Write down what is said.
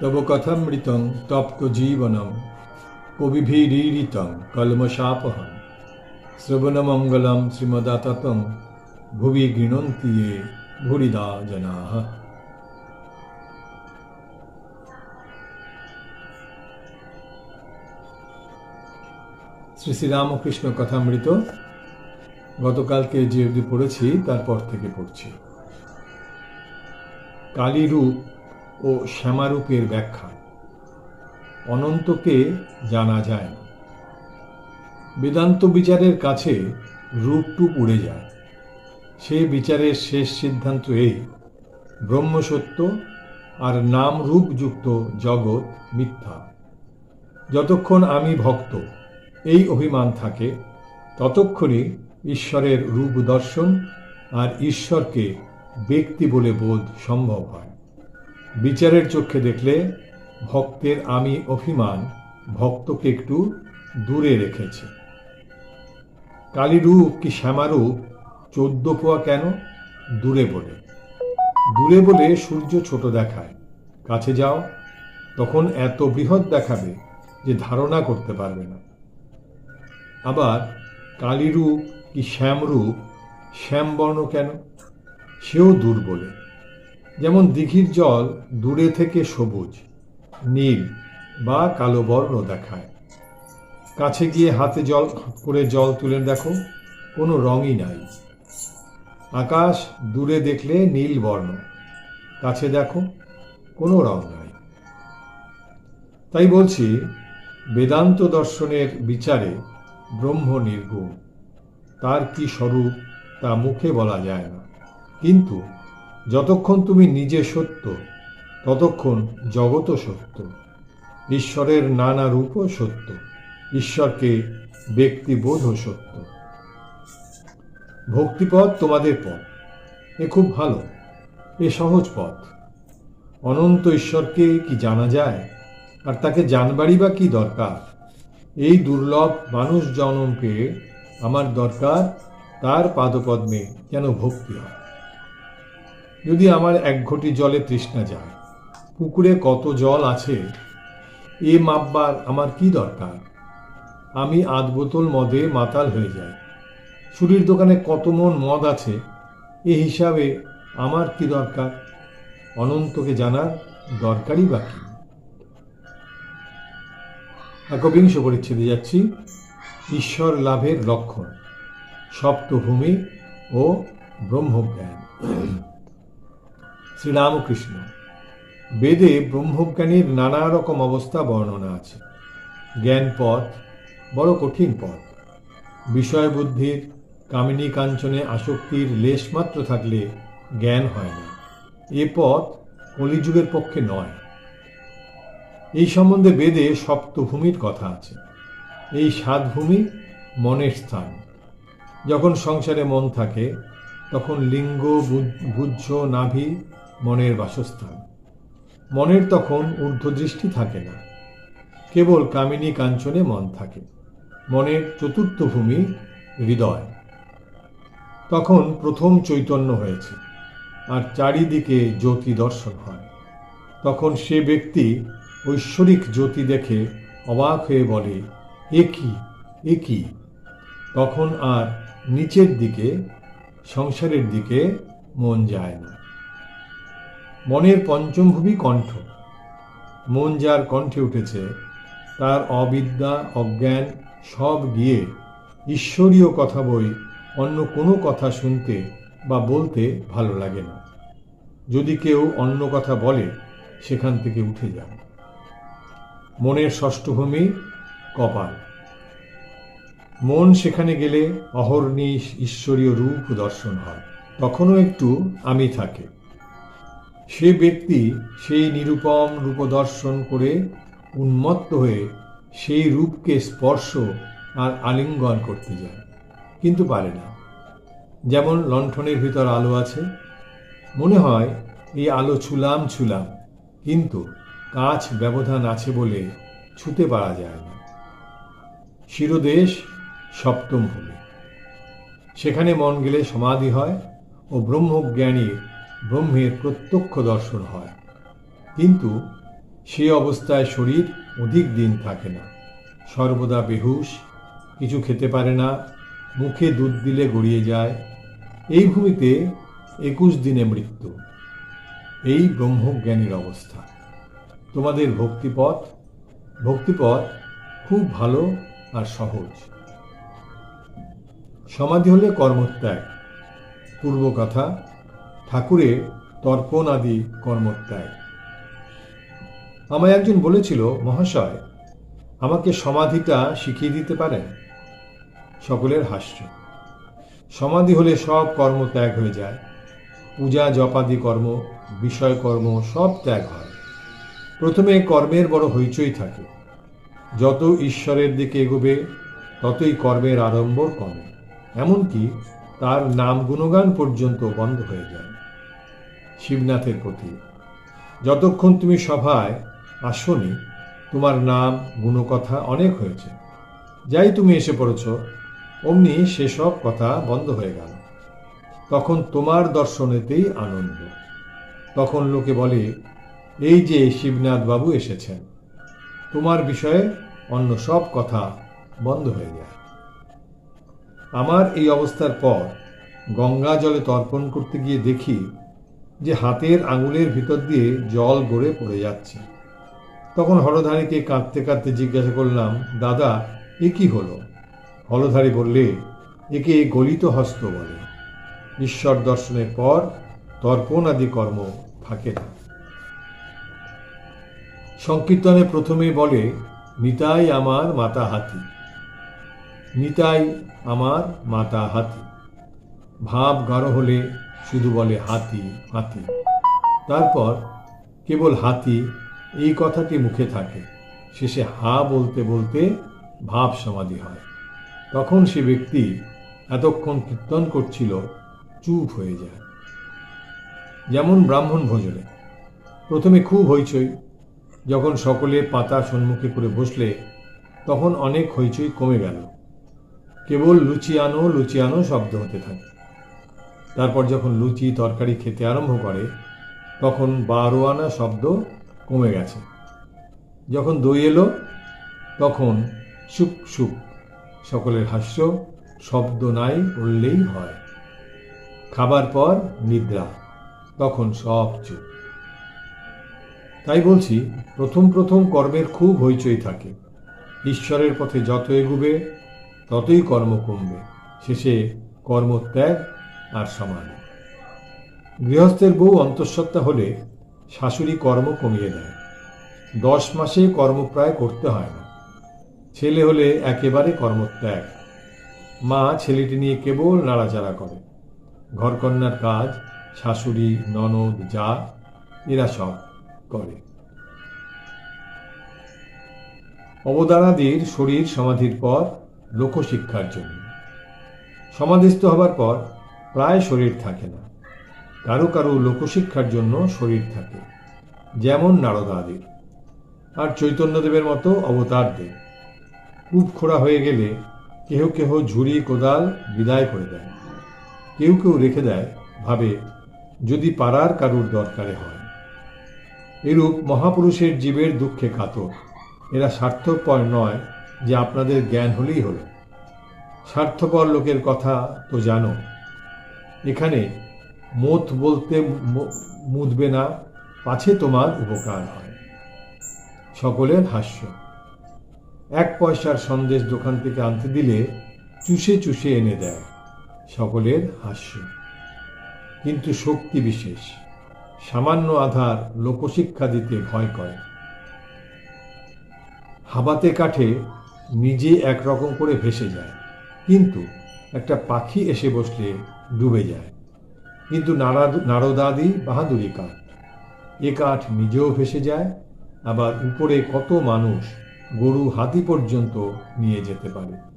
তব কথামৃতং তপ্ত জীবনম কবিভিরীরিতং কলমশাপহম। শ্রবণমঙ্গলম শ্রীমদাততং ভুবি গৃণন্তি ये ভুরিদা জনাः শ্রী শ্রীরামকৃষ্ণ কথামৃত, গতকালকে যে অবধি পড়েছি, তারপর থেকে পড়ছি। কালীরূপ ও শ্যামারূপের ব্যাখ্যা। অনন্তকে জানা যায় না। বেদান্ত বিচারের কাছে রূপটুপ উড়ে যায়। সে বিচারের শেষ সিদ্ধান্ত এই, ব্রহ্মসত্য আর নাম রূপযুক্ত জগৎ মিথ্যা। যতক্ষণ আমি ভক্ত, এই অভিমান থাকে, ততক্ষণই ঈশ্বরের রূপ দর্শন আর ঈশ্বরকে ব্যক্তি বলে বোধ সম্ভব হয়। বিচারের চোখে দেখলে ভক্তের আমি অভিমান ভক্তকে একটু দূরে রেখেছে। কালীরূপ কি শ্যামারূপ? চোদ্দ পোয়া কেন? দূরে বলে। দূরে বলে সূর্য ছোট দেখায়। কাছে যাও, তখন এত বৃহৎ দেখাবে যে ধারণা করতে পারবে না। আবার কালীরূপ কি শ্যামরূপ? শ্যামবর্ণ কেন? সেও দূর বলে। যেমন দিঘির জল দূরে থেকে সবুজ, নীল বা কালো বর্ণ দেখায়। কাছে গিয়ে হাতে জল করে জল তুলে দেখো, কোনো রঙই নাই। আকাশ দূরে দেখলে নীল বর্ণ, কাছে দেখো, কোনো রং নাই। তাই বলছি, বেদান্ত দর্শনের বিচারে ব্রহ্ম নির্গুণ, তার কি স্বরূপ তা মুখে বলা যায় না। কিন্তু যতক্ষণ তুমি নিজে সত্য, ততক্ষণ জগৎও সত্য। ঈশ্বরের নানা রূপও সত্য, ঈশ্বরকে ব্যক্তিবোধও সত্য। ভক্তিপথ তোমাদের পথ, এ খুব ভালো, এ সহজ পথ। অনন্ত ঈশ্বরকে কি জানা যায়, আর তাকে জানবারই বা কি দরকার? এই দুর্লভ মানুষ জনমকে আমার দরকার, তার পাদপদ্মে যেন ভক্তি হয়। যদি আমার এক ঘটি জলে তৃষ্ণা যায়, পুকুরে কত জল আছে? এ মাপবার আমার কি দরকার? আমি আধ বোতল মদে মাতাল হয়ে যাই। ছুরির দোকানে কত মন মদ আছে? এ হিসাবে আমার কি দরকার? অনন্তকে জানার দরকারই বা কি? একবিংশ পরিচ্ছেদে যাচ্ছি। ঈশ্বর লাভের লক্ষণ, সপ্তভূমি ও ব্রহ্মজ্ঞান। শ্রীরামকৃষ্ণ। বেদে ব্রহ্মজ্ঞানীর নানা রকম অবস্থা বর্ণনা আছে। জ্ঞান পথ বড় কঠিন পথ। বিষয় বুদ্ধির কামিনী কাঞ্চনে আসক্তির লেশমাত্র থাকলে জ্ঞান হয় না। এ পথ কলিযুগের পক্ষে নয়। এই সম্বন্ধে বেদে সপ্তভূমির কথা আছে। এই সাত ভূমি মনের স্থান। যখন সংসারে মন থাকে, তখন লিঙ্গ গুজ্জ নাভি মনের বাসস্থান। মনের তখন ঊর্ধ্বদৃষ্টি থাকে না। কেবল কামিনী কাঞ্চনে মন থাকে। মনের চতুর্থ ভূমি হৃদয়। তখন প্রথম চৈতন্য হয়েছে, আর চারিদিকে জ্যোতি দর্শন হয়। তখন সে ব্যক্তি ঐশ্বরিক জ্যোতি দেখে অবাক হয়ে বলে, এ কি? এ কি? তখন আর নিচের দিকে, সংসারের দিকে মন যায় না। মনের পঞ্চমভূমি কণ্ঠ। মন যার কণ্ঠে উঠেছে, তার অবিদ্যা, অজ্ঞান সব গিয়ে ঈশ্বরীয় কথা বই, অন্য কোনো কথা শুনতে বা বলতে ভালো লাগে না। যদি কেউ অন্য কথা বলে, সেখান থেকে উঠে যান মনের ষষ্ঠভূমি, কপাল। মন সেখানে গেলে অহর্নিশ ঈশ্বরীয় রূপ দর্শন হয়। তখনও একটু আমি থাকে। সে ব্যক্তি সেই নিরূপম রূপ দর্শন করে উন্মত্ত হয়ে সেই রূপকে স্পর্শ আর আলিঙ্গন করতে যায়, কিন্তু পারে না। যেমন লণ্ঠনের ভিতর আলো আছে, মনে হয় এই আলো ছুলাম ছুলাম, কিন্তু কাছ ব্যবধান আছে বলে ছুতে পারা যায় না। শিরদেশ সপ্তম ভূমি সেখানে মন গেলে সমাধি হয় ও ব্রহ্মজ্ঞানীর ব্রহ্মের প্রত্যক্ষ দর্শন হয়। কিন্তু সে অবস্থায় শরীর অধিক দিন থাকে না। সর্বদা বেহুশ, কিছু খেতে পারে না, মুখে দুধ দিলে গড়িয়ে যায়। এই ভূমিতে একুশ দিনে মৃত্যু। এই ব্রহ্মজ্ঞানীর অবস্থা। তোমাদের ভক্তিপথ ভক্তিপথ খুব ভালো আর সহজ। সমাধি হলে কর্মত্যাগ। পূর্ব কথা ঠাকুরের তর্পণ আদি কর্মত্যাগ আমায় একজন বলেছিল, মহাশয়, আমাকে সমাধিটা শিখিয়ে দিতে পারেন? সকলের হাস্য সমাধি হলে সব কর্ম ত্যাগ হয়ে যায়। পূজা, জপাদি কর্ম, বিষয় কর্ম সব ত্যাগ হয়। প্রথমে কর্মের বড় হইচই থাকে। যত ঈশ্বরের দিকে এগোবে, ততই কর্মের আড়ম্বর কমে। এমনকি তার নাম গুণগান পর্যন্ত বন্ধ হয়ে যায়। শিবনাথের প্রতি। যতক্ষণ তুমি সভায় আসনি, তোমার নাম, গুণকথা অনেক হয়েছে। যাই তুমি এসে পড়েছ, অমনি সেসব কথা বন্ধ হয়ে গেল। তখন তোমার দর্শনেতেই আনন্দ। তখন লোকে বলে, এই যে শিবনাথ বাবু এসেছেন, তোমার বিষয়ে অন্য সব কথা বন্ধ হয়ে যায়। আমার এই অবস্থার পর গঙ্গা জলে তর্পণ করতে গিয়ে দেখি যে হাতের আঙুলের ভিতর দিয়ে জল গড়ে পড়ে যাচ্ছে। তখন হরধারীকে কাঁদতে কাঁদতে জিজ্ঞাসা করলাম, দাদা, এ কি হলো? হলধারী বললে, একে গলিত হস্ত বলে। ঈশ্বর দর্শনের পর তর্পণ আদি কর্ম থাকে না। সংকীর্তনে প্রথমে বলে, নিতাই আমার মাতা হাতি। নিতাই আমার মাতা হাতি। ভাব গাঢ় হলে শুধু বলে হাতি হাতি। তারপর কেবল হাতি, এই কথাটি মুখে থাকে। শেষে হা বলতে বলতে ভাব সমাধি হয়। তখন সে ব্যক্তি এতক্ষণ কীর্তন করছিল, চুপ হয়ে যায়। যেমন ব্রাহ্মণ ভোজনে। প্রথমে খুব হইচই। যখন সকলে পাতা সম্মুখে করে বসলে, তখন অনেক হইচই কমে গেল। কেবল লুচিয়ানো লুচিয়ানো শব্দ হতে থাকে। তারপর যখন লুচি, তরকারি খেতে আরম্ভ করে, তখন বারো আনা শব্দ কমে গেছে। যখন দই এলো, তখন সুপ সুপ সকলের হাস্য শব্দ নাই বললেই হয়। খাবার পর নিদ্রা, তখন সব চুপ। তাই বলছি, প্রথম প্রথম কর্মের খুব হইচই থাকে। ঈশ্বরের পথে যত এগুবে, ততই কর্ম কমবে। শেষে কর্মত্যাগ আর সমান। গৃহস্থের বউ অন্তঃসত্ত্বা হলে শাশুড়ি কর্ম কমিয়ে দেয়। দশ মাসে কর্ম প্রায় করতে হয় না। ছেলে হলে একেবারে কর্মত্যাগ। মা ছেলেটি নিয়ে কেবল নাড়াচাড়া করে। ঘরকন্যার কাজ, শাশুড়ি, ননদ, যা, এরা সব করে। অবদানাদির শরীর সমাধির পর লোকশিক্ষার জন্য। সমাধিস্থ হবার পর প্রায় শরীর থাকে না। কারও কারও লোকশিক্ষার জন্য শরীর থাকে, যেমন নারদাদির। আর চৈতন্যদেবের মতো অবতারদের। কূপ খোড়া হয়ে গেলে কেহ কেহ ঝুড়ি, কোদাল বিদায় করে দেয়। কেউ কেউ রেখে দেয়, ভাবে, যদি পাড়ার কারুর দরকারে হয়। এরূপ মহাপুরুষের জীবের দুঃখে কাতর। এরা স্বার্থপর নয় যে আপনাদের জ্ঞান হলেই হলো। স্বার্থপর লোকের কথা তো জানো এখানে মত বলতে মুদবে না, পাছে তোমার উপকার হয়। সকলের হাস্য। এক পয়সার সন্দেশ দোকান থেকে আনতে দিলে চুষে চুষে এনে দেয় সকলের হাস্য। কিন্তু শক্তি বিশেষ, সামান্য আধার লোকশিক্ষা দিতে ভয় করে। হাবাতে কাঠে নিজে একরকম করে ভেসে যায়, কিন্তু একটা পাখি এসে বসলে ডুবে যায়। কিন্তু নারাদ- নারদাদি বাহাদুরি কাঠ। এ কাঠ নিজেও ভেসে যায়, আবার উপরে কত মানুষ গরু হাতি পর্যন্ত নিয়ে যেতে পারে।